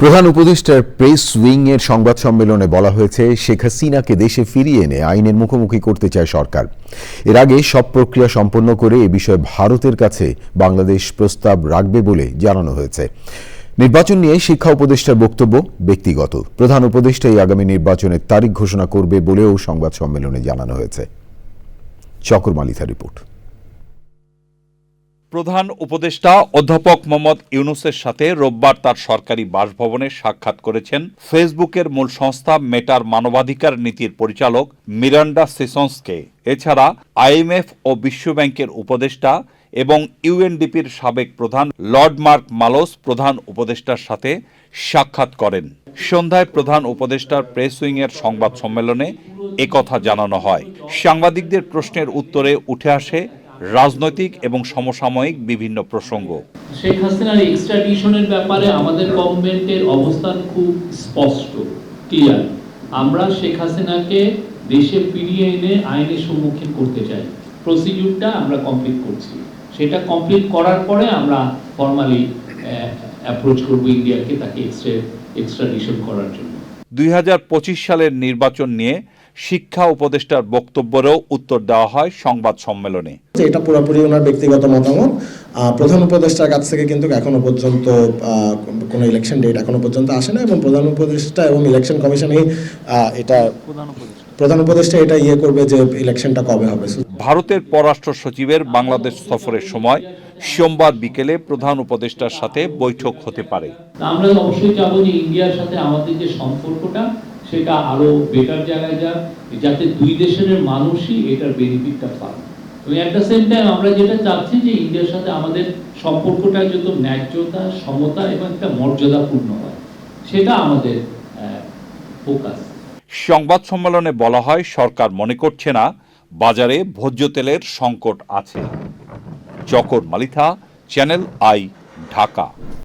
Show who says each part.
Speaker 1: প্রধান উপদেষ্টার press wing এর সংবাদ সম্মেলনে বলা হয়েছে, শেখ হাসিনাকে দেশে ফিরিয়ে এনে আইনের মুখোমুখি করতে চায় সরকার। এর আগে সব প্রক্রিয়া সম্পন্ন করে এ বিষয়ে ভারতের কাছে বাংলাদেশ প্রস্তাব রাখবে বলে জানানো হয়েছে। নির্বাচন নিয়ে শিক্ষা উপদেষ্টার বক্তব্য ব্যক্তিগত। প্রধান উপদেষ্টাই আগামী নির্বাচনের তারিখ ঘোষণা করবে বলেও সংবাদ সম্মেলনে জানানো হয়েছে। চকর মালিথা রিপোর্ট।
Speaker 2: প্রধান উপদেষ্টা অধ্যাপক মোহাম্মদ ইউনুসের সাথে রোববার তার সরকারি বাসভবনে সাক্ষাৎ করেছেন ফেসবুকের মূল সংস্থা মেটার মানবাধিকার নীতির পরিচালক মিরান্ডা সেসন্সকে। এছাড়া আইএমএফ ও বিশ্বব্যাংকের উপদেষ্টা এবং ইউএনডিপির সাবেক প্রধান লর্ড মার্ক মালোস প্রধান উপদেষ্টার সাথে সাক্ষাৎ করেন। সন্ধ্যায় প্রধান উপদেষ্টার প্রেস উইংয়ের সংবাদ সম্মেলনে একথা জানানো হয়। সাংবাদিকদের প্রশ্নের উত্তরে উঠে আসে রাজনৈতিক এবং সমসাময়িক বিভিন্ন প্রসঙ্গ।
Speaker 3: শেখ হাসিনার এক্সট্রাডিশনের ব্যাপারে আমাদের গভর্নমেন্টের অবস্থান খুব স্পষ্ট ক্লিয়ার আমরা শেখ হাসিনাকে দেশে ফিরিয়ে এনে আইনের সম্মুখীন করতে চাই। প্রসিডিউরটা আমরা কমপ্লিট করছি। সেটা কমপ্লিট করার পরে আমরা ফর্মালি অ্যাপ্রোচ করব ইন্ডিয়াকে তাকে এক্সট্রা এক্সট্রাডিশন করার জন্য।
Speaker 2: দুই হাজার পঁচিশ সালের নির্বাচন নিয়ে শিক্ষা উপদেষ্টার বক্তব্যেরও উত্তর দেওয়া হয় সংবাদ সম্মেলনে।
Speaker 4: এটা পুরোপুরি ওনার ব্যক্তিগত মতামত। আহ, প্রধান উপদেষ্টার কাছ থেকে কিন্তু এখনও পর্যন্ত আহ, কোনো ইলেকশন ডেট এখনও পর্যন্ত আসে না এবং প্রধান উপদেষ্টা এবং ইলেকশন কমিশনই আহ, এটা প্রধান উপদেষ্টা। এটা ইয়ে করবে যে ইলেকশনটা কবে হবে।
Speaker 2: ভারতের পররাষ্ট্র সচিবের বাংলাদেশ সফরের সময় সোমবার বিকেলে প্রধান উপদেষ্টার সাথে বৈঠক হতে পারে।
Speaker 3: আমরা অবশ্যই চাবো যে ইন্ডিয়ার সাথে আমাদের যে সম্পর্কটা সেটা আরও বেটার জায়গায় যাক, যাতে দুই দেশের মানুষই এটার বেনিফিটটা পান এবং অ্যাট দ্য সেম টাইম আমরা যেটা চাচ্ছি যে ইন্ডিয়ার সাথে আমাদের সম্পর্কটা যত ন্যায্যতা, সমতা এবং একটা মর্যাদাপূর্ণ হয়, সেটা আমাদের ফোকাস
Speaker 2: সংবাদ সম্মেলনে বলা হয়, সরকার মনে করছে না, বাজারে ভোজ্য তেলের সংকট আছে। Chakor Malitha, channel I, Dhaka.